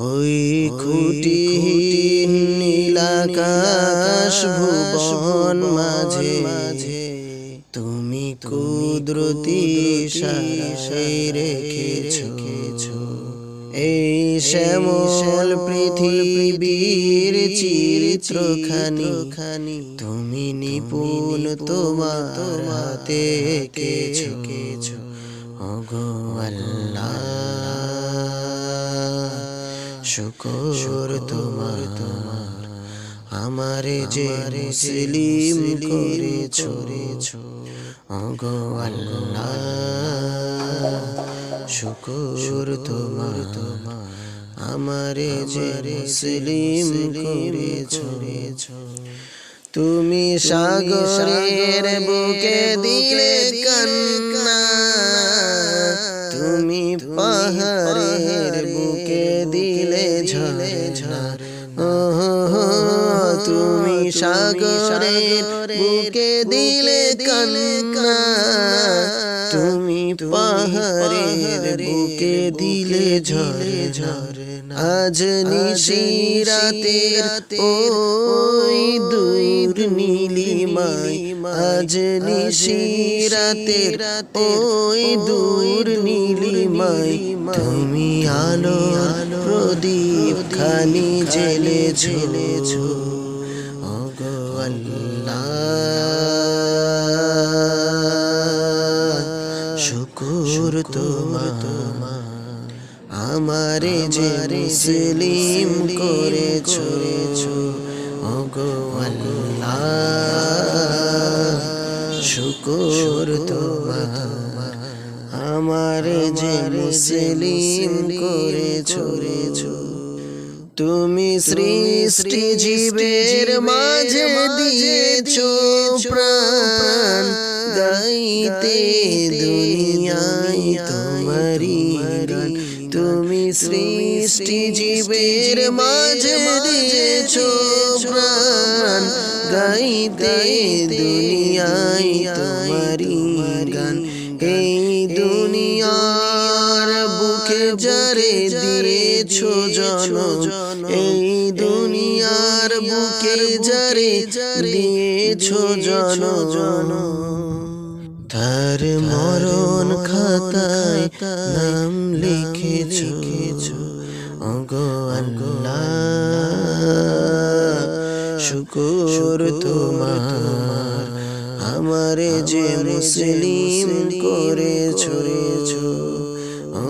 ওই খুঁটি নীলাকাশ ভুবন মাঝে। মাঝে তুমি কুদরতি সারাই রেখেছো। এই শ্যামল পৃথিবীর চিত্রখানি। খানি তুমি নিপুণ তোমার হাতে কেছো কেছো ওগো আল্লাহ। শুকর তোমার। তোমার আমারে যে মুসলিম করেছ ওগো আল্লাহ। শুকর তোমার। তোমার। আমারে যে মুসলিম করেছ। তুমি সাগরের বুকে দিলে কান্না। ঝরে তুমি সাগরের বুকে দিলে কান্না। তুমি পাহাড়ের বুকে দিলে ঝরে ঝরে আজ নিশিরাতের ওই দূর নীলিমাই আজ নিশিরাতের ওই দূর নীলিমাই তুমি আলো খানি জেলে ঝেলেছ শুকুর তোমার। আমারে যে ওগো আল্লাহ। শুকুর তোমার। আমারে যে মুসলিম করেছ। তুমি সৃষ্টি জীবের মাঝে দিয়েছ প্রাণ। গাইতে দুনিয়ায় তোমারি তুমি সৃষ্টি জীবের মাঝে দিয়েছ প্রাণ। গাইতে দুনিয়ায় তোমারি যারে দিয়েছ জন এই দুনিয়ার বুকে যারে দিয়েছ জন জন তার মরণ খাতায় নাম লিখেছো। অগো আল্লাহ, শুকুর তোমার। আমারে যে মুসলিম করে করেছ।